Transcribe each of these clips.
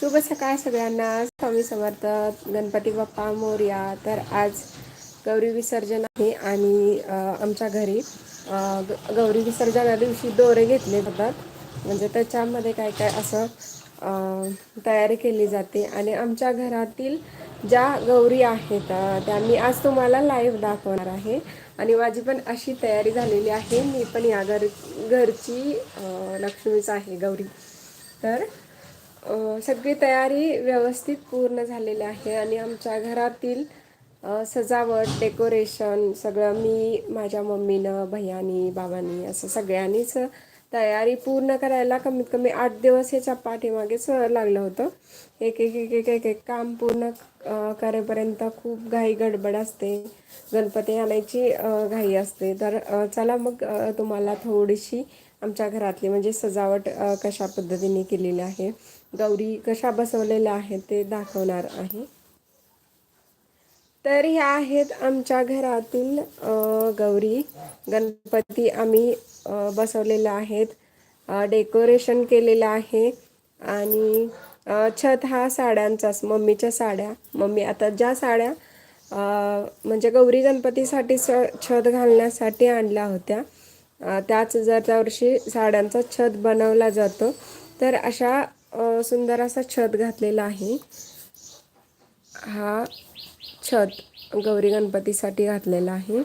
शुभ सकाळ सगळ्यांना. स्वामी समर्थ गणपती बाप्पा मोर्या. तर आज गौरी विसर्जन आहे आणि आमच्या घरी ग- गौरी विसर्जना दिवशी दोरे घेतले जातात. म्हणजे त्याच्यामध्ये काय काय असं तयारी केली जाते. आणि आमच्या घरातील ज्या गौरी आहेत त्या मी आज तुम्हाला लाईव्ह दाखवणार आहे. आणि माझी पण अशी तयारी झालेली आहे. मी पण या घर घरची लक्ष्मीच आहे गौरी. तर सगळी तयारी व्यवस्थित पूर्ण झालेली आहे आणि आमच्या घरातील सजावट डेकोरेशन सगळं मी माझ्या मम्मीनं भैयानी बाबांनी असं सगळ्यांनीच तयारी पूर्ण करायला कमीत कमी आठ दिवस ह्याच्या पाठीमागेच लागलं होतं. एक एक एक एक एक एक काम पूर्ण करेपर्यंत खूप घाई गडबड असते. गणपती आणायची घाई असते. तर चला मग तुम्हाला थोडीशी आमच्या घरातली म्हणजे सजावट कशा पद्धतीने केलेली आहे. गौरी कशा बसवलेल्या आहेत ते दाखवणार आहे. तर ह्या आहेत आमच्या घरातील गौरी गणपती आम्ही बसवलेल्या आहेत. डेकोरेशन केलेलं आहे आणि छत हा साड्यांचाच मम्मीच्या साड्या. मम्मी आता ज्या साड्या म्हणजे गौरी गणपतीसाठी स छत घालण्यासाठी आणल्या होत्या. त्याच जर त्या वर्षी साड्यांचा छत बनवला जातो तर अशा सुंदर असा छत घातलेला आहे. हा छत गौरी गणपतीसाठी घातलेला आहे.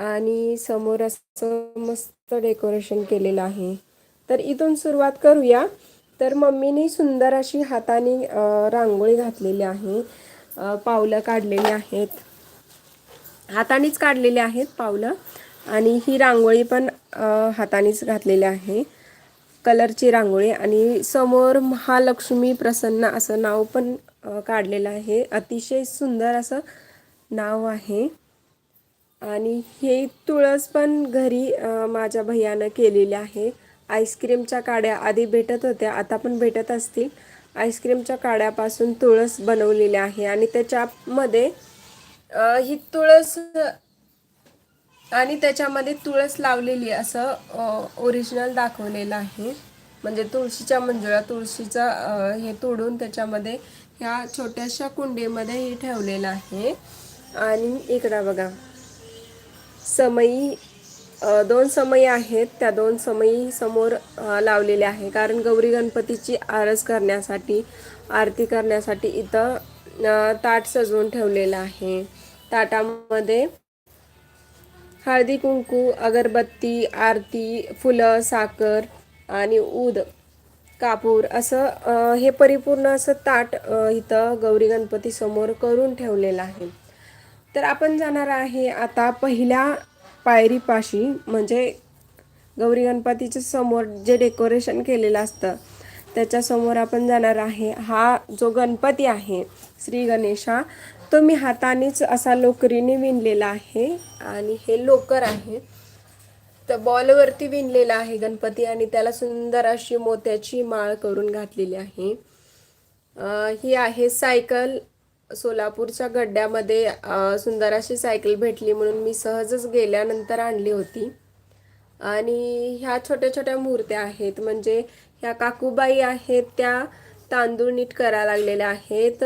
आणि समोर असं मस्त डेकोरेशन केलेलं आहे. तर इथून सुरुवात करूया. तर मम्मीने सुंदर अशी हाताने रांगोळी घातलेली आहे. पावलं काढलेली आहेत. हातानेच काढलेली आहेत पावलं. आणि ही रांगोळी पण हातानेच घातलेली आहे. कलरची रांगोळी आणि समोर महालक्ष्मी प्रसन्न असं नाव पण काढलेलं आहे. अतिशय सुंदर असं नाव आहे. आणि हे तुळस पण घरी माझ्या भैयानं केलेली आहे. आईस्क्रीमच्या काड्या आधी भेटत होत्या आता पण भेटत असतील. आईस्क्रीमच्या काड्यापासून तुळस बनवलेली आहे आणि त्याच्यामध्ये ही तुळस आणि त्याच्यामध्ये तुळस लावलेली असं ओरिजिनल दाखवलेलं आहे. म्हणजे तुळशीच्या मंजुळा तुळशीचा हे तोडून त्याच्यामध्ये ह्या छोट्याशा कुंडीमध्ये हे ठेवलेलं आहे. आणि इकडं बघा. समई दोन समई आहेत. त्या दोन समई समोर लावलेल्या आहे. कारण गौरी गणपतीची आरस करण्यासाठी आरती करण्यासाठी इथं ताट सजवून ठेवलेलं आहे. ताटामध्ये हळदी कुंकू अगरबत्ती आरती फुलं साखर आणि ऊद कापूर असं हे परिपूर्ण असं ताट इथं गौरी गणपती समोर करून ठेवलेलं आहे. तर आपण जाणार आहे आता पहिल्या पायरीपाशी म्हणजे गौरी गणपतीच्या समोर जे डेकोरेशन केलेलं असतं त्याच्यासमोर आपण जाणार आहे. हा जो गणपती आहे श्री गणेशा तो मी हातानेच असा लोकरीने विणलेला आहे आणि हे लोकर आहे. तर बॉलवरती विणलेला आहे गणपती आणि त्याला सुंदर अशी मोत्याची माळ करून घातलेली आहे. ही आहे सायकल. सोलापूरच्या गड्ड्यामध्ये सुंदर अशी सायकल भेटली म्हणून मी सहजच गेल्यानंतर आणली होती. आणि ह्या छोट्या छोट्या मूर्त्या आहेत. म्हणजे ह्या काकूबाई आहेत त्या तांदूळ नीट करायला लागलेल्या आहेत.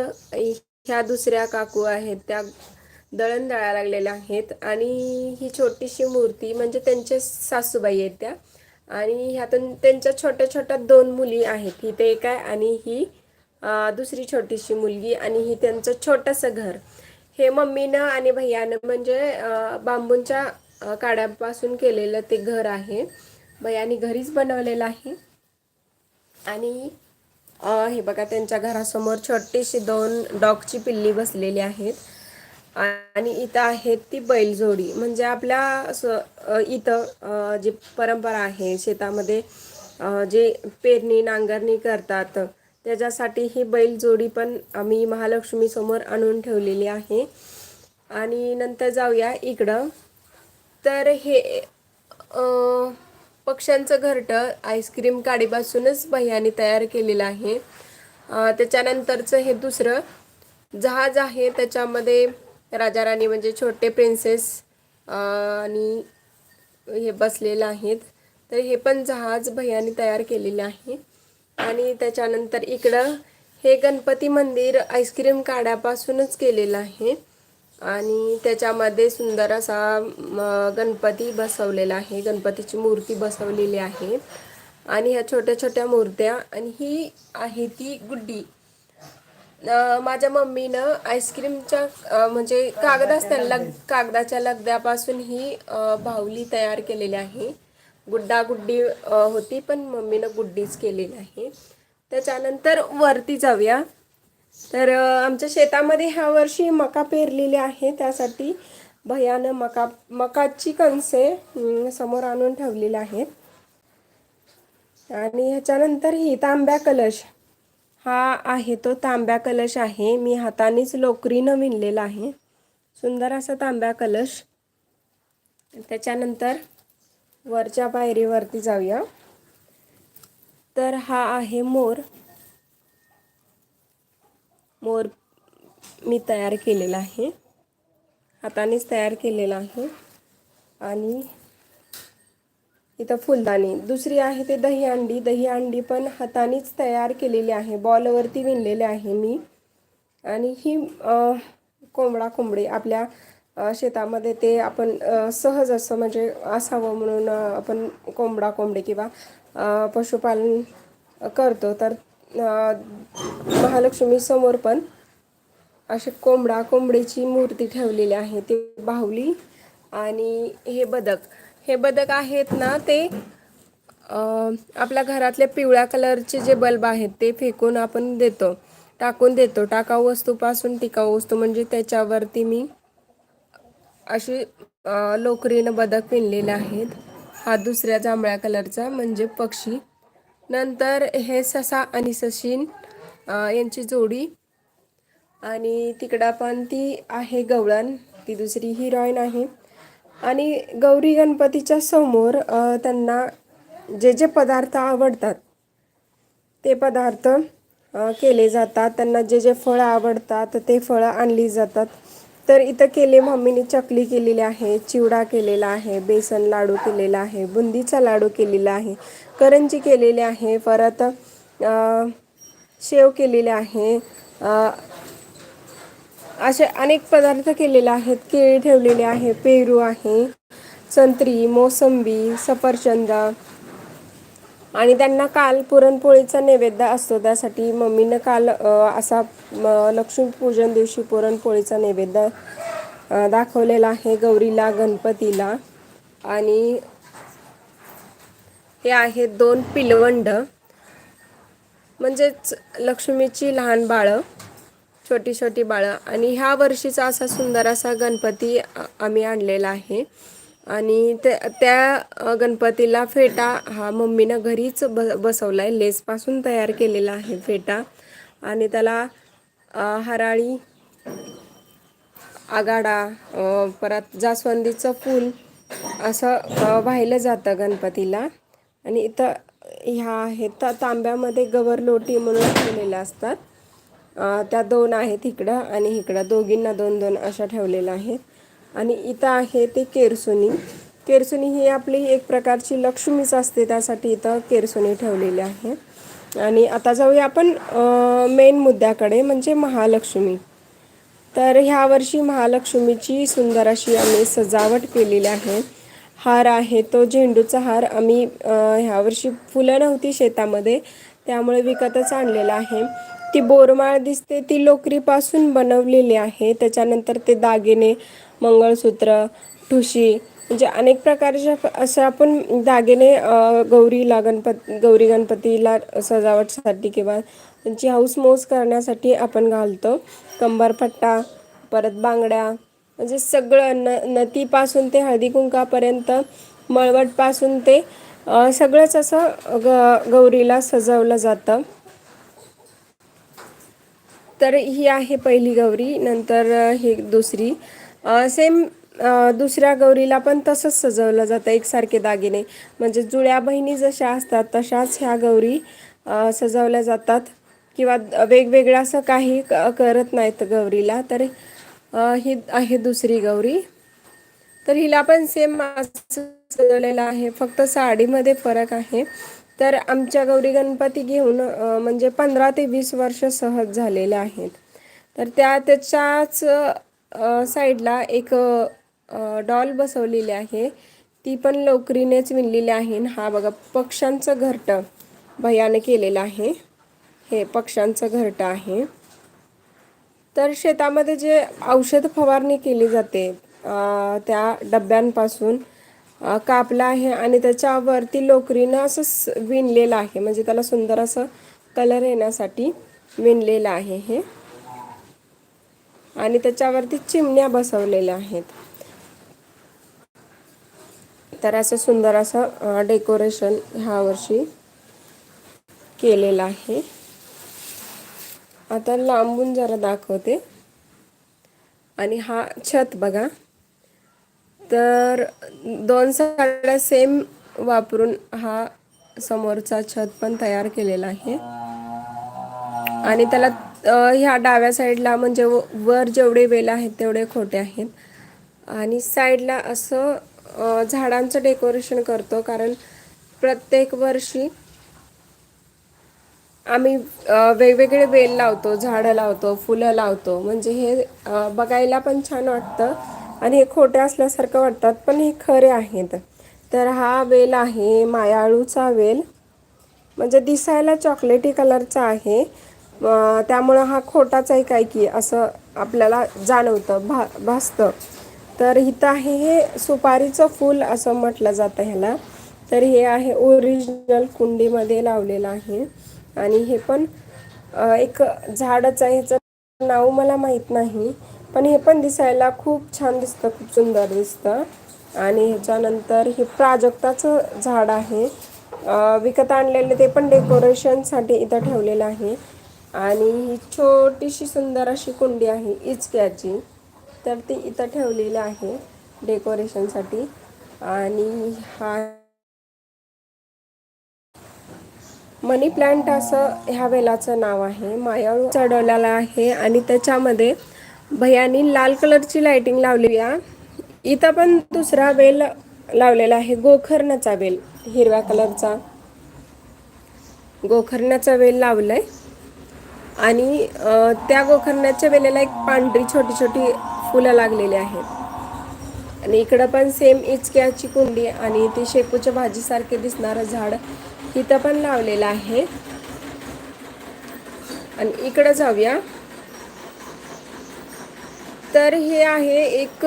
ह्या दुसऱ्या काकू आहेत त्या दळण दळा लागलेल्या आहेत आणि ही छोटीशी मूर्ती म्हणजे त्यांच्या सासूबाई आहेत त्या. आणि ह्यातून त्यांच्या छोट्या छोट्या दोन मुली आहेत ही ते एक आहे आणि ही दुसरी छोटीशी मुलगी आणि ही त्यांचं छोटंसं घर. हे मम्मीनं आणि भैयानं म्हणजे बांबूंच्या काड्यापासून केलेलं ते घर आहे. भैयानी घरीच बनवलेलं आहे. आणि हे बघा त्यांच्या घरासमोर छोटीशी दोन डॉगची पिल्ली बसलेली आहेत. आणि इथं आहेत ती बैलजोडी. म्हणजे आपल्या असं इथं जी परंपरा आहे शेतामध्ये जे पेरणी नांगरणी करतात त्याच्यासाठी ही बैलजोडी पण आम्ही महालक्ष्मीसमोर आणून ठेवलेली आहे. आणि नंतर जाऊया इकडं. तर हे पक्ष्यांचं घरटं आईस्क्रीम काडीपासूनच भैयाने तयार केलेलं आहे. त्याच्यानंतरचं हे दुसरं जहाज आहे. त्याच्यामध्ये राजा राणी म्हणजे छोटे प्रिन्सेस आणि हे बसलेलं आहेत. तर हे पण जहाज भैयाने तयार केलेलं आहे. आणि त्याच्यानंतर इकडं हे गणपती मंदिर आईस्क्रीम काड्यापासूनच केलेलं आहे. आणि त्याच्यामध्ये सुंदर असा गणपती बसवलेला आहे. गणपतीची मूर्ती बसवलेली आहे. आणि ह्या छोट्या छोट्या मूर्त्या आणि ही आहे ती गुड्डी. माझ्या मम्मीनं आईस्क्रीमच्या म्हणजे कागद असतात लग कागदाच्या लगद्यापासून ही बाहुली तयार केलेली आहे. गुड्डा गुड्डी होती पण मम्मीनं गुड्डीच केलेली आहे. त्याच्यानंतर वरती जाऊया. तर आमच्या शेतामध्ये ह्या वर्षी मका पेरलेली आहे. त्यासाठी भयानं मका मकाची कणसे समोर आणून ठेवलेली आहेत. आणि ह्याच्यानंतर ही तांब्या कलश हा आहे तो तांब्या कलश आहे. मी हातानेच लोकरीनं विणलेला आहे. सुंदर असा तांब्या कलश. त्याच्यानंतर वरच्या पायरीवरती जाऊया. तर हा आहे मोर. मोर मी तयार केलेला आहे. हातानेच तयार केलेला आहे. आणि इथं फुलदाणी. दुसरी आहे ते दही अंडी. दही अंडी पण हातानेच तयार केलेली आहे. बॉलवरती विणलेले आहे मी. आणि ही कोंबडा कोंबडी आपल्या शेतामध्ये ते आपण सहज असं म्हणजे असावं म्हणून आपण कोंबडा कोंबडी किंवा पशुपालन करतो. तर महालक्ष्मीसमोर महालक्ष्मी समोर पण असे कोंबडा कोंबडीची मूर्ती ठेवलेली आहे ते बाहुली आणि हे बदक. हे बदक आहेत ना ते आपल्या घरातले पिवळ्या कलरचे जे बल्ब आहेत ते फेकून आपण देतो टाकून देतो. टाकाऊ वस्तूपासून टिकाऊ वस्तू म्हणजे त्याच्यावरती मी अशी लोकरीनं बदक विणलेले आहेत. हा दुसऱ्या जांभळ्या कलरचा म्हणजे पक्षी. नंतर हे ससा आणि सशीन यांची जोडी. आणि तिकडं पण ती आहे गवळण ती दुसरी हिरोईन आहे. आणि गौरी गणपतीच्या समोर त्यांना जे जे पदार्थ आवडतात ते पदार्थ केले जातात. त्यांना जे जे फळं आवडतात ते फळं आणली जातात. तर इथं केले मम्मीने चकली केलेली आहे चिवडा केलेला आहे बेसन लाडू केलेला आहे बुंदीचा लाडू केलेला आहे. करंजी केलेली आहे परत शेव केलेले आहे असे अनेक पदार्थ केलेले आहेत केळी ठेवलेले आहे पेरू आहे संत्री मोसंबी सफरचंद आणि त्यांना काल पुरणपोळीचा नैवेद्य असतो त्यासाठी मम्मीनं काल असा म, लक्ष्मीपूजन दिवशी पुरणपोळीचा नैवेद्य दाखवलेला आहे गौरीला गणपतीला आणि हे आहेत दोन पिलवंड. म्हणजेच लक्ष्मीची लहान बाळं छोटी छोटी बाळं. आणि ह्या वर्षीचा असा सुंदर असा गणपती आम्ही आणलेला आहे. आणि त्या त्या गणपतीला फेटा हा मम्मीनं घरीच ब बसवला आहे लेसपासून तयार केलेला आहे फेटा. आणि त्याला हराळी आगाडा परत जास्वंदीचं फूल असं वाहिलं जातं गणपतीला. आणि इथं ह्या आहेत ता- तांब्यामध्ये गवर लोटी म्हणून ठेवलेल्या असतात. त्या दोन आहेत इकडं आणि इकडं. दोघींना दोन दोन अशा ठेवलेल्या आहेत. आणि इथं आहे ते केरसुनी. केरसुनी ही आपली एक प्रकारची लक्ष्मीच असते त्यासाठी इथं केरसुनी ठेवलेली आहे. आणि आता जाऊया आपण मेन मुद्द्याकडे म्हणजे महालक्ष्मी. तर ह्या वर्षी महालक्ष्मीची सुंदर अशी आम्ही सजावट केलेली आहे. हार आहे तो झेंडूचा हार आम्ही ह्यावर्षी फुलं नव्हती शेतामध्ये त्यामुळे विकतच आणलेला आहे. ती बोरमाळ दिसते ती लोकरीपासून बनवलेली आहे. त्याच्यानंतर ते दागिने मंगळसूत्र ठुशी म्हणजे अनेक प्रकारच्या असं आपण दागिने गौरीला गणपत गौरी गणपतीला सजावटसाठी किंवा त्यांची हौसमौस करण्यासाठी आपण घालतो. कंबरपट्टा परत बांगड्या म्हणजे सगळं न नतीपासून ते हळदी कुंकापर्यंत मळवटपासून ते सगळंच असं ग गौरीला सजवलं जातं. तर ही आहे पहिली गौरी नंतर ही दुसरी. सेम दुसऱ्या गौरीला पण तसंच सजवलं जातं एकसारखे दागिने. म्हणजे जुळ्या बहिणी जशा असतात तशाच ह्या गौरी सजवल्या जातात. किंवा वेगवेगळं असं काही क- करत नाहीत गौरीला तर ही आहे दुसरी गौरी. तर हिला पण सेम असं सजवलेलं आहे. फक्त साडीमध्ये फरक आहे. तर आमच्या गौरी गणपती घेऊन म्हणजे पंधरा ते वीस वर्ष सहज झालेले आहेत. तर त्या त्याच्याच साईडला एक डॉल बसवलेली आहे. ती पण लोकरीनेच विणलेली आहे. हा बघा पक्ष्यांचं घरटं भयाने केलेलं आहे. हे पक्ष्यांचं घरटं आहे. तर शेतामध्ये जे औषध फवारणी केली जाते त्या डब्यांपासून कापला कापलं आहे आणि त्याच्यावरती लोकरीनं असं स- विणलेलं आहे. म्हणजे त्याला सुंदर असं कलर येण्यासाठी विणलेलं आहे हे. आणि त्याच्यावरती चिमण्या बसवलेल्या आहेत. तर असं सुंदर असं डेकोरेशन ह्या वर्षी केलेलं आहे. आता लांबून जरा दाखवते. आणि हा छत बघा. तर दोन साड्या सेम वापरून हा समोरचा छत पण तयार केलेला आहे. आणि त्याला ह्या डाव्या साईडला म्हणजे वर जेवढे वेल आहेत तेवढे खोटे आहेत. आणि साईडला असं झाडांचं डेकोरेशन करतो कारण प्रत्येक वर्षी आम्ही वेगवेगळे वेल लावतो झाडं लावतो फुलं लावतो. म्हणजे हे बघायला पण छान वाटतं आणि हे खोटे असल्यासारखं वाटतात पण हे खरे आहेत. तर हा वेल आहे मायाळूचा वेल. म्हणजे दिसायला चॉकलेटी कलरचा आहे. त्यामुळं हा खोटाच आहे काय की असं आपल्याला जाणवतं भा भासतं. तर इथं आहे हे सुपारीचं फूल असं म्हटलं जातं ह्याला. तर हे आहे ओरिजिनल कुंडीमध्ये लावलेलं आहे. आणि हे पण एक झाडच आहे ह्याचं नाव मला माहीत नाही पण हे पण दिसायला खूप छान दिसतं खूप सुंदर दिसतं. आणि ह्याच्यानंतर हे प्राजक्ताचं झाड आहे. विकत आणलेले ते पण डेकोरेशनसाठी इथं ठेवलेलं आहे. आणि ही छोटीशी सुंदर अशी कुंडी आहे इचक्याची. तर ती इथं ठेवलेली आहे डेकोरेशनसाठी. आणि हा मनी प्लांट असं ह्या वेलाचं नाव आहे. मायाळू चढवलेला आहे आणि त्याच्यामध्ये भैयानी लाल कलरची लाइटिंग लावली आहे. इथं पण दुसरा वेल लावलेला आहे गोखर्णाचा वेल हिरव्या कलरचा. गोखरण्याचा वेल लावलाय. आणि त्या गोखरण्याच्या वेलेला एक पांढरी छोटी छोटी फुलं लागलेली आहेत. आणि इकडं पण सेम इचक्याची कुंडी आणि ती शेपूच्या भाजीसारखे दिसणारं झाड इथं पण लावलेलं आहे. आणि इकडं जाऊया. तर हे आहे एक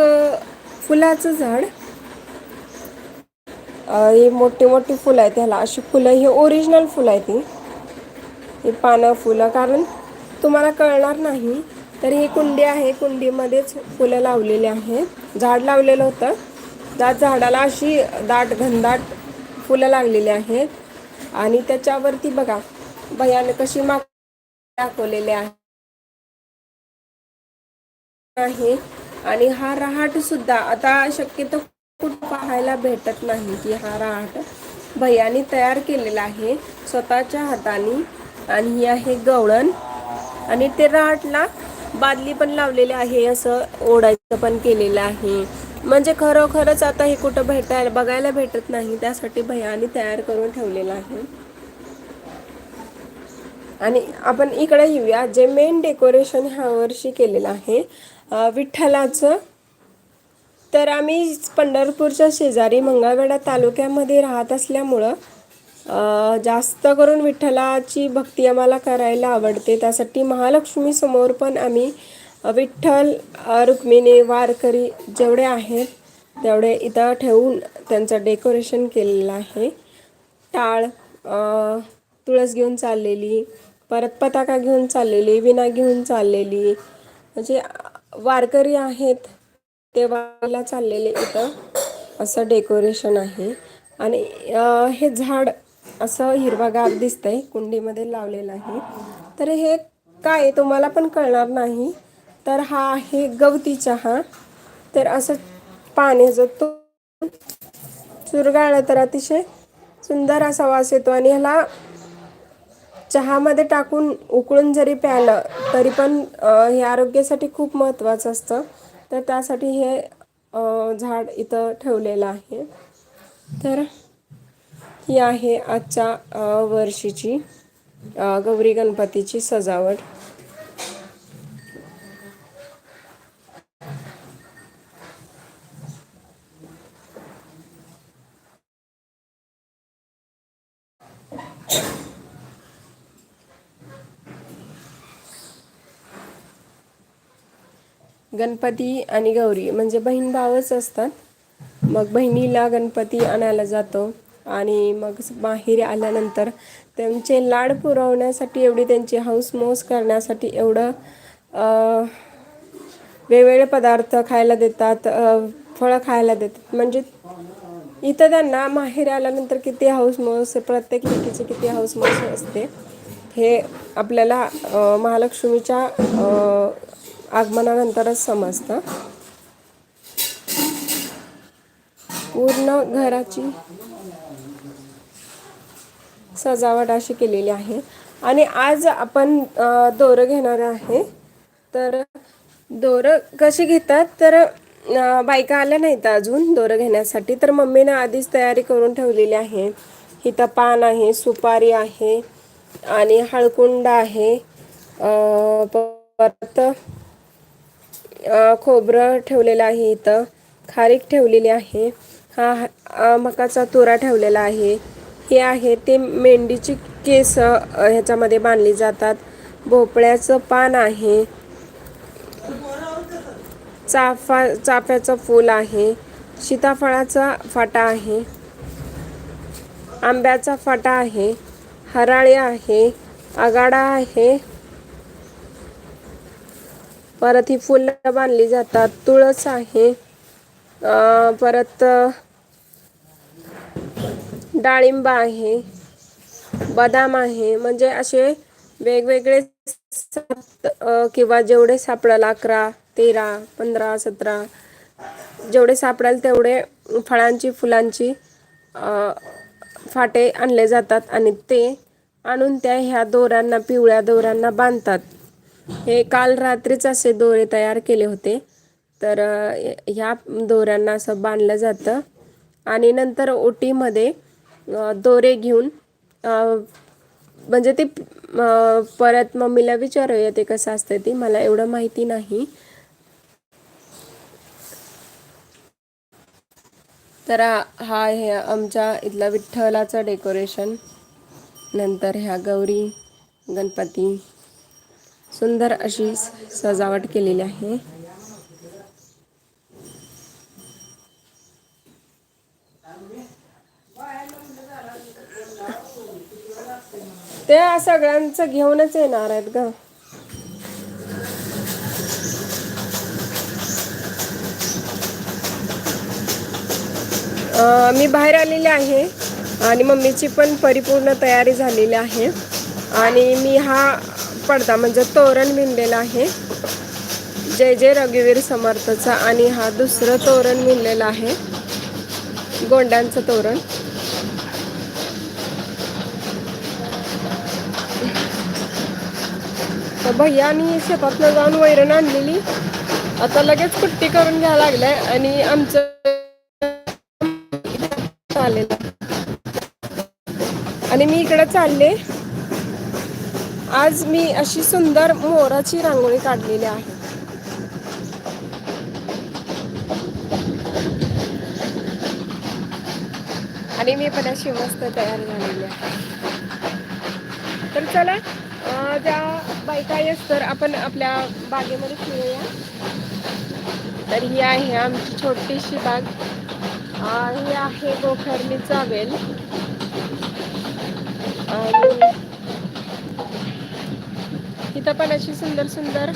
फुलाचं झाड. हे मोठी मोठी फुलं आहेत ह्याला. अशी फुलं ही ओरिजिनल फुलं आहेत ही पानं फुलं. कारण तुम्हाला कळणार नाही. तर ही कुंडी आहे. कुंडीमध्येच फुलं लावलेली आहेत. झाड लावलेलं होतं. त्या झाडाला अशी दाट घनदाट फुलं लागलेली आहेत. आणि त्याच्यावरती बघा भयान कशी माग दाखवलेले आहे. आणि हा रहाट सुद्धा आता शक्यतो कुठं पाहायला भेटत नाही की हा रहाट भैयानी तयार केलेला आहे स्वतःच्या हाताने. आणि ही आहे गवळण. आणि ते रहाटला बादली पण लावलेली आहे असं ओढायचं पण केलेलं आहे. म्हणजे खरोखरच आता हे कुठं भेटायला बघायला भेटत नाही त्यासाठी भयाने तयार करून ठेवलेलं आहे. आणि आपण इकडे येऊया. जे मेन डेकोरेशन ह्या वर्षी केलेलं आहे विठ्ठलाचं. तर आम्ही पंढरपूरच्या शेजारी मंगळवेढा तालुक्यामध्ये राहत असल्यामुळं जास्त करून विठ्ठलाची भक्ती आम्हाला करायला आवडते. त्यासाठी महालक्ष्मीसमोर पण आम्ही विठ्ठल रुक्मिणी वारकरी जेवढे आहेत तेवढे इथं ठेवून त्यांचं डेकोरेशन केलेलं आहे. टाळ तुळस घेऊन चाललेली परत पताका घेऊन चाललेली विणा घेऊन चाललेली. म्हणजे वारकरी आहेत ते वारला चाललेले इथं असं डेकोरेशन आहे. आणि हे झाड असं हिरवागार दिसतंय कुंडीमध्ये लावलेलं आहे. तर हे काय तुम्हाला पण कळणार नाही. तर हा आहे गवती चहा तर असं पाण्याचं तो चुरगाळला तर अतिशय सुंदर असा वास येतो आणि ह्याला चहामध्ये टाकून उकळून जरी प्यालं तरी पण हे आरोग्यासाठी खूप महत्त्वाचं असतं. तर त्यासाठी हे झाड इथं ठेवलेलं आहे. तर ही आहे आजच्या वर्षीची गौरी गणपतीची सजावट. गणपती आणि गौरी म्हणजे बहीण भावच असतात. मग बहिणीला गणपती आणायला जातो आणि मग बाहेर आल्यानंतर त्यांचे लाड पुरवण्यासाठी एवढी त्यांची हौसमोस करण्यासाठी एवढं वेगवेगळे पदार्थ खायला देतात फळं खायला देतात. म्हणजे इथं त्यांना माहेर आल्यानंतर किती हौसमोस प्रत्येक लेकीची किती हौसमोस असते. हे आपल्याला महालक्ष्मीच्या आगमनानंतरच समजतं. पूर्ण घराची सजावट अशी केलेली आहे. आणि आज आपण दोरं घेणार आहे. तर दोरं कशी घेतात? तर बायका आल्या नाहीत अजून दोरं घेण्यासाठी. तर मम्मीनं आधीच तयारी करून ठेवलेली आहे. इथं पान आहे सुपारी आहे आणि हळकुंड आहे. परत खोबरं ठेवलेलं आहे इथं. खारीक ठेवलेली आहे. हा मकाचा तुरा ठेवलेला आहे. हे आहे ते मेंढीची केस ह्याच्यामध्ये बांधली जातात. भोपळ्याचं पान आहे. चाफा चाफ्याचं फूल आहे. सीताफळाचा फाटा आहे. आंब्याचा फाटा आहे. हराळी आहे. आगाडा आहे. परत ही फुलं बांधली जातात. तुळस आहे. परत डाळिंब आहे. बदाम आहे. म्हणजे असे वेगवेगळे सात किंवा जेवढे सापडाल अकरा तेरा पंधरा सतरा जेवढे सापडाल तेवढे फळांची फुलांची फाटे आणले जातात आणि ते आणून त्या ह्या दोऱ्यांना पिवळ्या दोऱ्यांना बांधतात. हे काल रात्रीच असे दोरे तयार केले होते. तर ह्या दोऱ्यांना असं बांधलं जातं. आणि नंतर ओटीमध्ये दोरे घेऊन म्हणजे ते परत मम्मीला विचारूया ते कसं असतं ती. मला एवढं माहिती नाही. तर हा हे आमच्या इथला विठ्ठलाचं डेकोरेशन. नंतर ह्या गौरी गणपती. सुंदर अशी सजावट केलेली आहे. ते सगळ्यांचं घेऊनच येणार आहेत ग. मी बाहेर आलेले आहे आणि मम्मीची पण परिपूर्ण तयारी झालेली आहे. आणि मी हा पडदा म्हणजे तोरण विणलेलं आहे. जय जय रघुवीर समर्थचा आणि हा दुसरं तोरण विणलेलं आहे. गोंड्यांचं तोरण. तर भैयानी शेतातनं जाऊन वैरण आणलेली. आता लगेच कुट्टी करून घ्यायला लागलाय आणि आमचं आलेलं आणि मी इकडे चालले. आज मी अशी सुंदर मोराची रांगोळी काढलेली आहे. आणि मी पण अशी मस्त तयार झालेली आहे. तर चला ज्या बायका येस तर आपण आपल्या बागेमध्ये फिरूया. तर ही आहे आमची छोटीशी बाग. ही आहे गोखरलीचा वेल आणि आता पण अशी सुंदर सुंदर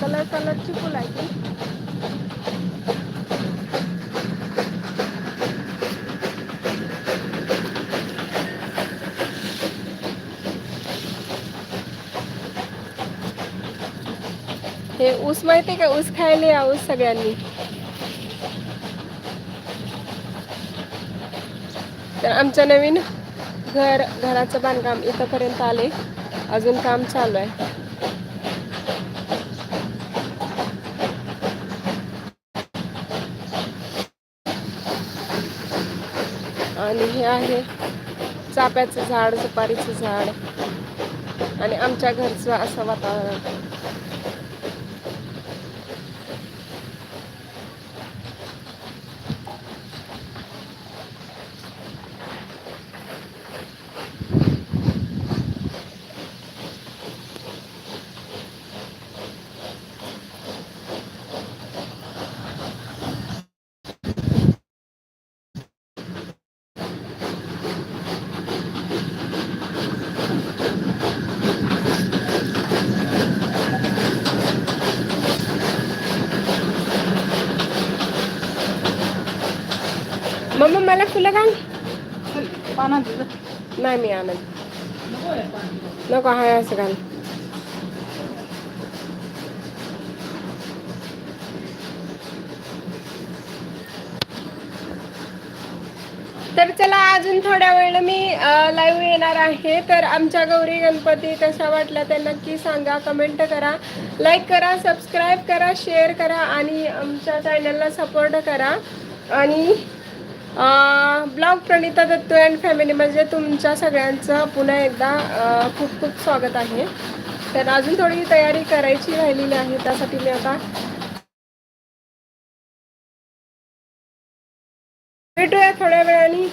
कलर कलरची फुलं आहेत हे. ऊस माहितीये का? ऊस खायला या ऊस सगळ्यांनी. तर आमचं नवीन घर घराचं बांधकाम इथंपर्यंत आले. अजून काम चालू आहे. आणि हे आहे चाप्याचं झाड सुपारीचं झाड. आणि आमच्या घरचं असं वातावरण. मम्मा मला फुलं घाल. नाही मी आणत नको हाय असं घाल. तर चला अजून थोड्या वेळेला मी लाईव्ह येणार आहे. तर आमच्या गौरी गणपती कशा वाटल्या ते नक्की सांगा. कमेंट करा. लाईक करा सबस्क्राईब करा शेअर करा आणि आमच्या चॅनलला सपोर्ट करा. आणि blog Pranita Dattu and family म्हणजे तुमच्या सगळ्यांचं पुन्हा एकदा खूप खूप स्वागत आहे. तर अजून थोडी तयारी करायची राहिलेली आहे त्यासाठी मी आता भेटूया थोड्या वेळाने.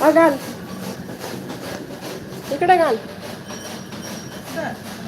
हा घाल. इकडे घाल.